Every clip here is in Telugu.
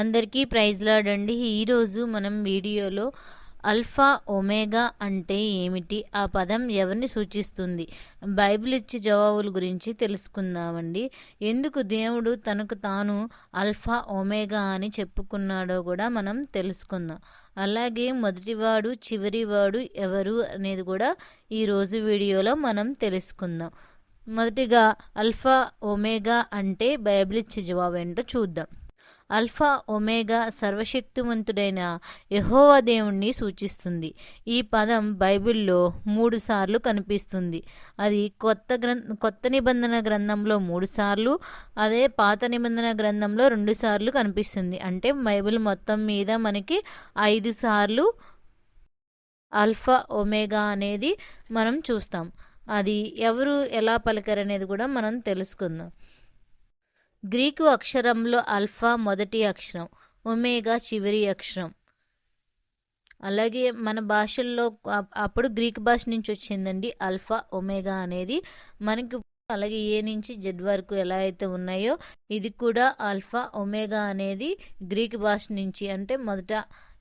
అందరికీ ప్రైజ్ లాడండి ఈరోజు మనం వీడియోలో అల్ఫా ఒమేగా అంటే ఏమిటి? ఆ పదం ఎవరిని సూచిస్తుంది? బైబిల్ ఇచ్చే జవాబుల గురించి తెలుసుకుందామండి. ఎందుకు దేవుడు తనకు తాను అల్ఫా ఒమేగా అని చెప్పుకున్నాడో కూడా మనం తెలుసుకుందాం. అలాగే మొదటివాడు చివరివాడు ఎవరు అనేది కూడా ఈరోజు వీడియోలో మనం తెలుసుకుందాం. మొదటిగా అల్ఫా ఒమేగా అంటే బైబిల్ ఇచ్చే జవాబు ఏంటో చూద్దాం. అల్ఫా ఒమేగా సర్వశక్తివంతుడైన యహోవా దేవుణ్ణి సూచిస్తుంది. ఈ పదం బైబిల్లో మూడు సార్లు కనిపిస్తుంది. అది కొత్త గ్రం కొత్త నిబంధన గ్రంథంలో మూడు సార్లు అదే పాత నిబంధన గ్రంథంలో రెండు సార్లు కనిపిస్తుంది. అంటే బైబిల్ మొత్తం మీద మనకి ఐదు సార్లు అల్ఫా ఒమేగా అనేది మనం చూస్తాం. అది ఎవరు ఎలా పలికారు అనేది కూడా మనం తెలుసుకుందాం. గ్రీకు అక్షరంలో అల్ఫా మొదటి అక్షరం ఒమేగా చివరి అక్షరం. అలాగే మన భాషల్లో అప్పుడు గ్రీక్ భాష నుంచి వచ్చిందండి అల్ఫా ఒమేగా అనేది. మనకి అలాగే ఏ నుంచి జెడ్ వరకు ఎలా అయితే ఉన్నాయో ఇది కూడా అల్ఫా ఒమేగా అనేది గ్రీక్ భాష నుంచి. అంటే మొదట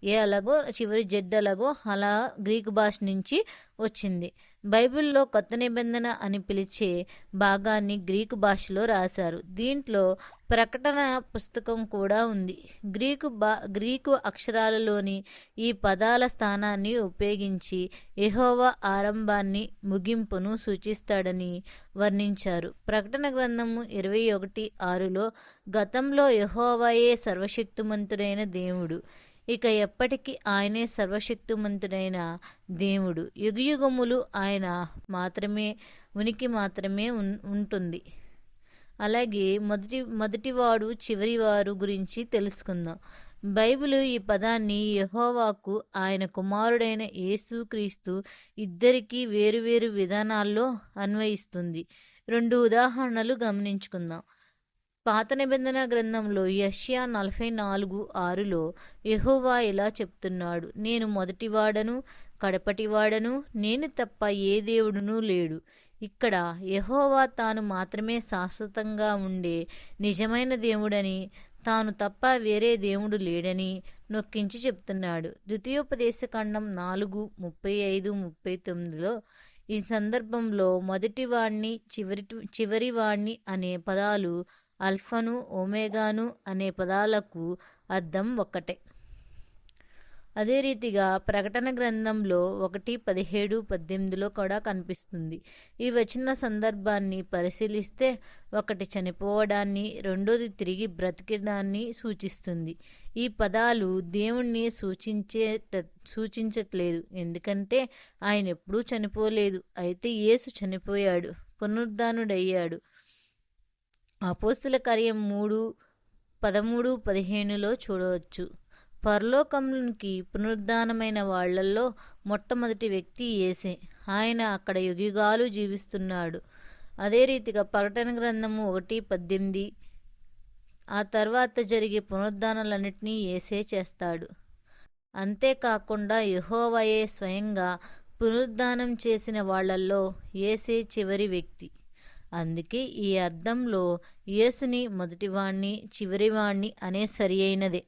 ఏ అలాగో చివరి జెడ్ అలాగో అలా గ్రీకు భాష నుంచి వచ్చింది. బైబిల్లో కొత్త నిబంధన అని పిలిచే భాగాన్ని గ్రీకు భాషలో రాశారు. దీంట్లో ప్రకటన పుస్తకం కూడా ఉంది. గ్రీకు బా గ్రీకు అక్షరాలలోని ఈ పదాల స్థానాన్ని ఉపయోగించి ఎహోవా ఆరంభాన్ని ముగింపును సూచిస్తాడని వర్ణించారు. ప్రకటన గ్రంథము ఇరవై ఒకటి ఆరులో గతంలో యహోవాయే సర్వశక్తిమంతుడైన దేవుడు ఇక ఎప్పటికీ ఆయనే సర్వశక్తిమంతుడైన దేవుడు. యుగయుగములు ఆయన మాత్రమే ఉనికి మాత్రమే ఉంటుంది. అలాగే మొదటి మొదటివాడు చివరివారు గురించి తెలుసుకుందాం. బైబిల్ ఈ పదాన్ని యహోవాకు ఆయన కుమారుడైన యేసుక్రీస్తు ఇద్దరికీ వేరువేరు విధానాల్లో అన్వయిస్తుంది. రెండు ఉదాహరణలు గమనించుకుందాం. పాత నిబంధన గ్రంథంలో యష్యా నలభై నాలుగు ఆరులో యహోవా ఇలా చెప్తున్నాడు నేను మొదటివాడను కడపటివాడను నేను తప్ప ఏ దేవుడునూ లేడు. ఇక్కడ యహోవా తాను మాత్రమే శాశ్వతంగా ఉండే నిజమైన దేవుడని తాను తప్ప వేరే దేవుడు లేడని నొక్కించి చెప్తున్నాడు. ద్వితీయోపదేశ ఖండం నాలుగు ముప్పై ఐదు ముప్పై తొమ్మిదిలో ఈ సందర్భంలో మొదటివాణ్ణి చివరి చివరివాణ్ణి అనే పదాలు అల్ఫను ఒమేగాను అనే పదాలకు అర్థం ఒక్కటే. అదే రీతిగా ప్రకటన గ్రంథంలో ఒకటి పదిహేడు పద్దెనిమిదిలో కూడా కనిపిస్తుంది. ఈ వచ్చిన సందర్భాన్ని పరిశీలిస్తే ఒకటి చనిపోవడాన్ని రెండోది తిరిగి బ్రతికడాన్ని సూచిస్తుంది. ఈ పదాలు దేవుణ్ణి సూచించే సూచించట్లేదు. ఎందుకంటే ఆయన ఎప్పుడూ చనిపోలేదు. అయితే యేసు చనిపోయాడు పునరుద్ధానుడయ్యాడు. అపోస్తుల కార్యం మూడు పదమూడు పదిహేనులో చూడవచ్చు. పరలోకంకి పునరుద్ధానమైన వాళ్ళల్లో మొట్టమొదటి వ్యక్తి ఏసే ఆయన అక్కడ యుగాలు జీవిస్తున్నాడు. అదే రీతిగా ప్రకటన గ్రంథము ఒకటి పద్దెనిమిది ఆ తర్వాత జరిగే పునరుద్ధానాలన్నింటినీ ఏసే చేస్తాడు. అంతేకాకుండా యహోవయే స్వయంగా పునరుద్ధానం చేసిన వాళ్ళల్లో ఏసే చివరి వ్యక్తి. అందుకే ఈ అర్థంలో యేసుని మొదటివాణ్ణి చివరివాణ్ణి అనే సరి అయినదే.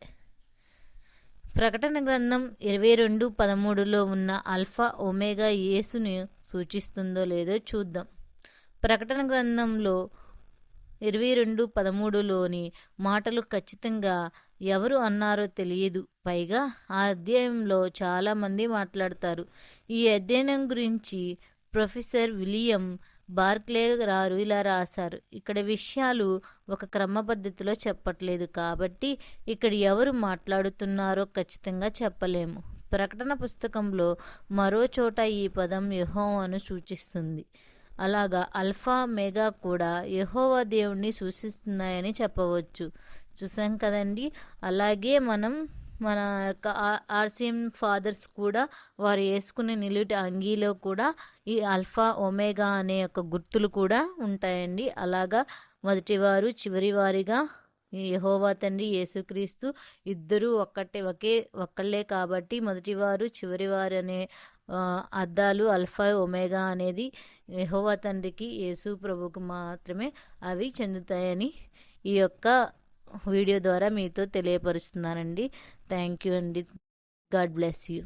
ప్రకటన గ్రంథం ఇరవై రెండు పదమూడులో ఉన్న అల్ఫా ఒమేగా యేసుని సూచిస్తుందో లేదో చూద్దాం. ప్రకటన గ్రంథంలో ఇరవై రెండు పదమూడులోని మాటలు ఖచ్చితంగా ఎవరు అన్నారో తెలియదు. పైగా ఆ అధ్యాయంలో చాలామంది మాట్లాడతారు. ఈ అధ్యయనం గురించి ప్రొఫెసర్ విలియం బార్క్లే రారు ఇలా రాశారు. ఇక్కడ విషయాలు ఒక క్రమ పద్ధతిలో చెప్పట్లేదు కాబట్టి ఇక్కడ ఎవరు మాట్లాడుతున్నారో ఖచ్చితంగా చెప్పలేము. ప్రకటన పుస్తకంలో మరో చోట ఈ పదం యహోవాను సూచిస్తుంది. అలాగా అల్ఫా మెగా కూడా యహోవా దేవుణ్ణి సూచిస్తున్నాయని చెప్పవచ్చు. చూసాం కదండి? అలాగే మనం మన యొక్క ఆర్సిఎం ఫాదర్స్ కూడా వారు వేసుకునే నిలుటి అంగీలో కూడా ఈ అల్ఫా ఒమేగా అనే యొక్క గుర్తులు కూడా ఉంటాయండి. అలాగా మొదటివారు చివరివారిగా యహోవా తండ్రి యేసుక్రీస్తు ఇద్దరూ ఒక్కటే ఒకే ఒక్కళ్ళే కాబట్టి మొదటివారు చివరివారు అనే అద్దాలు అల్ఫా ఒమేగా అనేది యహోవా తండ్రికి యేసు ప్రభుకు మాత్రమే అవి చెందుతాయని ఈ యొక్క వీడియో ద్వారా మీతో తెలియపరుస్తున్నానండి. థ్యాంక్ యూ అండి. God bless you.